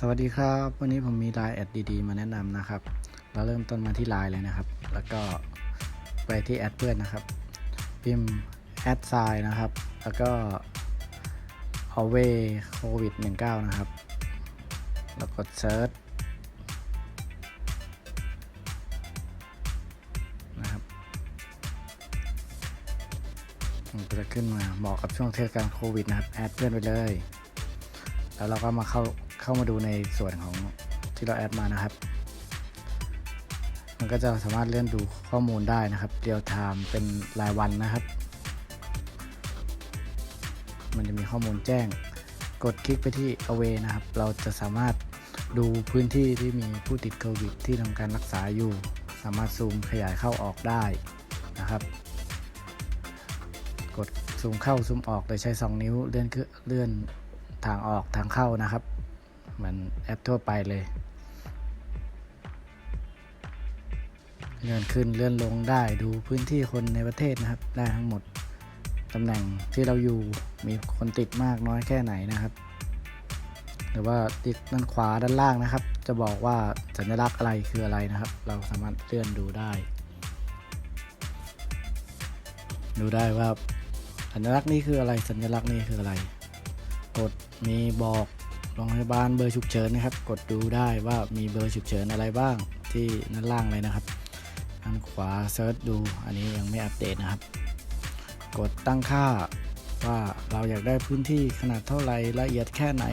สวัสดีครับ วันนี้ผมมีไลน์แอดดีๆมาแนะนำนะครับ เราเริ่มต้นมาที่ไลน์เลยนะครับ แล้วก็ไปที่แอดเพื่อนนะครับ พิมพ์แอดไซน์นะครับ แล้วก็ a w a y covid 19นะครับ แล้วกดเซิร์ชนะครับมันจะขึ้นมาเหมาะกับช่วงเทศกาลโควิดนะครับ แอดเพื่อนไปเลย แล้วเราก็มาเข้า เข้ามาดูในส่วนของที่เราแอดมานะครับ มันก็จะสามารถเลื่อนดูข้อมูลได้นะครับเรียลไทม์เป็นรายวันนะครับ มันจะมีข้อมูลแจ้ง กดคลิกไปที่ away นะครับ เราจะสามารถดูพื้นที่ที่มีผู้ติดโควิดที่ทำการรักษาอยู่ สามารถซูมขยายเข้าออกได้นะครับ กดซูมเข้าซูมออกโดยใช้ 2 นิ้วเลื่อนขึ้นเลื่อนทางออกทางเข้านะครับ เหมือนแอปทั่วไปเลยเลื่อนขึ้นเลื่อนลงได้ดูพื้นที่คนในประเทศนะครับ ได้ทั้งหมดตำแหน่งที่เราอยู่มีคนติดมากน้อยแค่ไหนนะครับ หรือว่าติดด้านขวาด้านล่างนะครับ จะบอกว่าสัญลักษณ์อะไรคืออะไรนะครับ เราสามารถเลื่อนดูได้ ดูได้ว่าสัญลักษณ์นี้คืออะไรสัญลักษณ์นี้คืออะไร กดมีบอก โรงพยาบาลเบอร์ฉุกเฉินนะครับ กดดูได้ว่ามีเบอร์ฉุกเฉินอะไรบ้างที่ด้านล่างเลยนะครับด้านขวาเซิร์ชดูอันนี้ยังไม่อัปเดตนะครับ กดตั้งค่าว่าเราอยากได้พื้นที่ขนาดเท่าไหร่ละเอียดแค่ไหน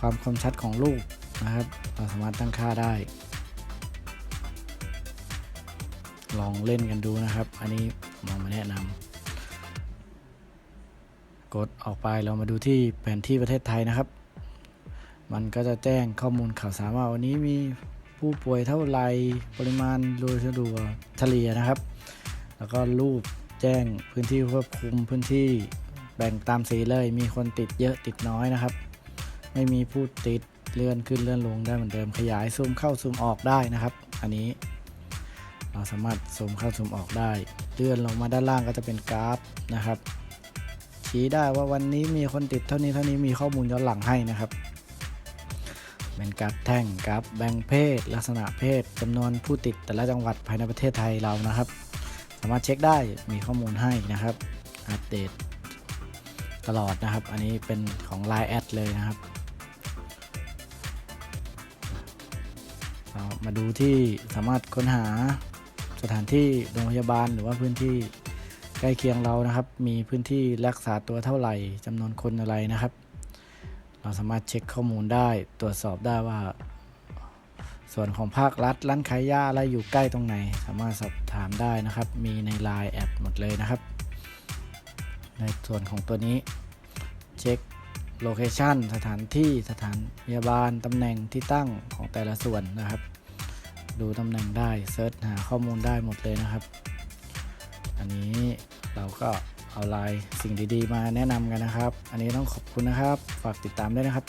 ความคมชัดของรูปนะครับ เราสามารถตั้งค่าได้ ลองเล่นกันดูนะครับ อันนี้มอามาแนะนำ กดออกไปเรามาดูที่แผนที่ประเทศไทยนะครับ มันก็จะแจ้งข้อมูลข่าวสารว่าวันนี้มีผู้ป่วยเท่าไรปริมาณโดยสะดวกเฉลี่ยนะครับ แล้วก็รูปแจ้งพื้นที่ควบคุมพื้นที่แบ่งตามสีเลยมีคนติดเยอะติดน้อยนะครับ ไม่มีผู้ติดเลื่อนขึ้นเลื่อนลงได้เหมือนเดิมขยายซูมเข้าซูมออกได้นะครับ อันนี้เราสามารถซูมเข้าซูมออกได้ เลื่อนลงมาด้านล่างก็จะเป็นกราฟนะครับ ชี้ได้ว่าวันนี้มีคนติดเท่านี้เท่านี้มีข้อมูลย้อนหลังให้นะครับ เป็นกราฟแท่งกราฟแบ่งเพศ ลักษณะเพศจำนวนผู้ติดแต่ละจังหวัดภายในประเทศไทยเรานะครับ สามารถเช็คได้มีข้อมูลให้นะครับ อัปเดตตลอดนะครับ อันนี้เป็นของ Line แอดเลยนะครับมาดูที่สามารถค้นหาสถานที่โรงพยาบาลหรือว่าพื้นที่ ใกล้เคียงเรานะครับ มีพื้นที่รักษาตัวเท่าไหร่จำนวนคนอะไรนะครับ เราสามารถเช็คข้อมูลได้ตรวจสอบได้ว่า ส่วนของภาครัฐร้านขายยาอะไรอยู่ใกล้ตรงไหน สามารถสอบถามได้นะครับ มีใน Line แอดหมดเลยนะครับ ในส่วนของตัวนี้เช็คโลเคชันสถานที่สถานพยาบาลตำแหน่งที่ตั้งของแต่ละส่วนนะครับ ดูตำแหน่งได้เซิร์ชหาข้อมูลได้หมดเลยนะครับ อันนี้เราก็เอาลายสิ่งดีๆ มาแนะนำกันนะครับ อันนี้ต้องขอบคุณนะครับ ฝากติดตามด้วยนะครับ